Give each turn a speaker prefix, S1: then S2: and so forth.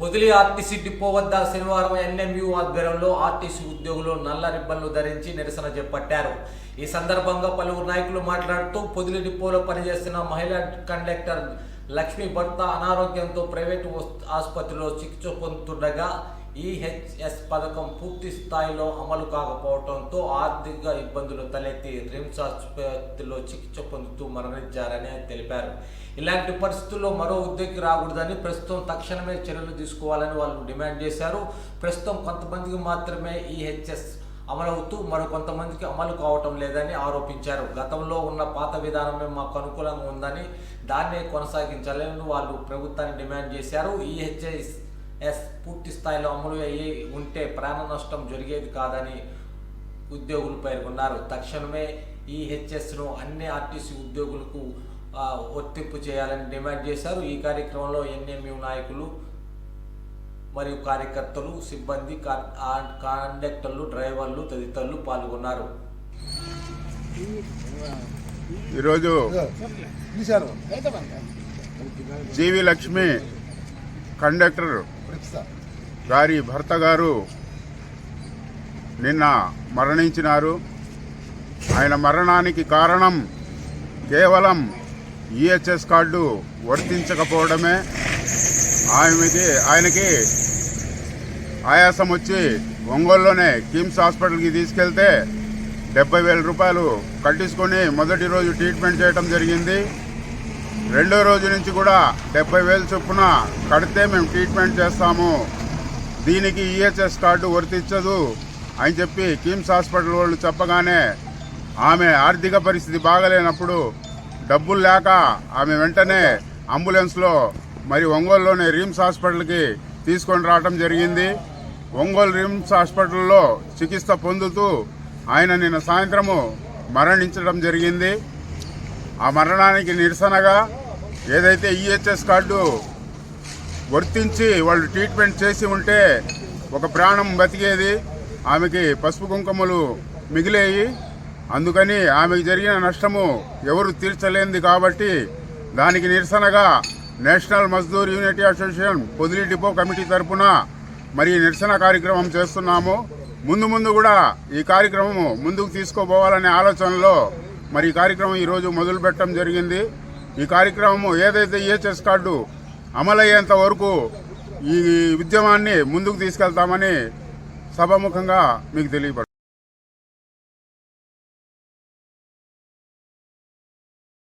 S1: Podili RTC depot వద్ద శనివారం NMU ఆధ్వర్యంలో ఆర్టీసీ ఉద్యోగులు నల్ల రిబ్బన్లు ధరించి నిరసన చేపట్టారు. ఈ సందర్భంగా పలువురు నాయకులు మాట్లాడుతూ పొదిలి డిపోలో పనిచేస్తున్న మహిళా కండక్టర్ లక్ష్మీ భర్త అనారోగ్యంతో ప్రైవేటు ఆసుపత్రిలో చికిత్స పొందుతుండగా ఈహెచ్ఎస్ పథకం పూర్తి స్థాయిలో అమలు కాకపోవడంతో ఆర్థిక ఇబ్బందులు తలెత్తి రిమ్స్ ఆసుపత్రిలో చికిత్స పొందుతూ మరణించారని తెలిపారు. ఇలాంటి పరిస్థితుల్లో మరో ఉద్యోగి రాకూడదని ప్రస్తుతం తక్షణమే చర్యలు తీసుకోవాలని వాళ్ళు డిమాండ్ చేశారు. ప్రస్తుతం కొంతమందికి మాత్రమే ఈహెచ్ఎస్ అమలవుతూ మరికొంతమందికి అమలు కావటం లేదని ఆరోపించారు. గతంలో ఉన్న పాత విధానమే మాకు అనుకూలంగా ఉందని దాన్నే కొనసాగించాలని వాళ్ళు ప్రభుత్వాన్ని డిమాండ్ చేశారు. ఈహెచ్ఎస్ ఎస్ పూర్తి స్థాయిలో అమలు అయ్యి ఉంటే ప్రాణ నష్టం జరిగేది కాదని ఉద్యోగులు పేర్కొన్నారు. తక్షణమే ఈ హెచ్ఎస్ను అన్ని ఆర్టీసీ ఉద్యోగులకు వర్తింపు చేయాలని డిమాండ్ చేశారు. ఈ కార్యక్రమంలో ఎన్ఎంయు నాయకులు మరియు కార్యకర్తలు సిబ్బంది కండక్టర్లు డ్రైవర్లు తదితరులు పాల్గొన్నారు.
S2: ఈరోజు జీవి లక్ష్మి కండక్టర్ గారి భర్త గారు నిన్న మరణించినారు. ఆయన మరణానికి కారణం కేవలం ఈహెచ్ఎస్ కార్డు వర్తించకపోవడమే. ఆమెకి ఆయనకి ఆయాసం వచ్చి ఒంగోలులోనే కిమ్స్ హాస్పిటల్కి తీసుకెళ్తే డెబ్బై వేల రూపాయలు కట్టించుకొని మొదటి రోజు ట్రీట్మెంట్ చేయడం జరిగింది. రెండో రోజు నుంచి కూడా డెబ్బై వేలు చొప్పున కడితే మేము ట్రీట్మెంట్ చేస్తాము. దీనికి ఈహెచ్ఎస్ కార్డు వర్తించదు అని చెప్పి కిమ్స్ హాస్పిటల్ వాళ్ళు చెప్పగానే ఆమె ఆర్థిక పరిస్థితి బాగలేనప్పుడు డబ్బులు లేక ఆమె వెంటనే అంబులెన్స్లో మరి ఒంగోలులోని రిమ్స్ హాస్పిటల్కి తీసుకొని రావడం జరిగింది. ఒంగోలు రిమ్స్ హాస్పిటల్లో చికిత్స పొందుతూ ఆయన నిన్న సాయంత్రము మరణించడం జరిగింది. ఆ మరణానికి నిరసనగా ఏదైతే ఈహెచ్ఎస్ కార్డు వర్తించి వాళ్ళు ట్రీట్మెంట్ చేసి ఉంటే ఒక ప్రాణం బతికేది ఆమెకి పసుపు కుంకుమలు మిగిలేయి. అందుకని ఆమెకు జరిగిన నష్టము ఎవరు తీర్చలేంది కాబట్టి దానికి నిరసనగా national Mazdoor unity association Podili depot committee తరపున మరి నిరసన కార్యక్రమం చేస్తున్నాము. ముందు ముందు కూడా ఈ కార్యక్రమము ముందుకు తీసుకోపోవాలనే ఆలోచనలో మరి ఈ కార్యక్రమం ఈరోజు మొదలు పెట్టడం జరిగింది. ఈ కార్యక్రమం ఏదైతే ఈహెచ్ఎస్ కార్డు అమలయ్యేంత వరకు ఈ ఉద్యమాన్ని ముందుకు తీసుకెళ్తామని సభాముఖంగా మీకు తెలియపడుతుంది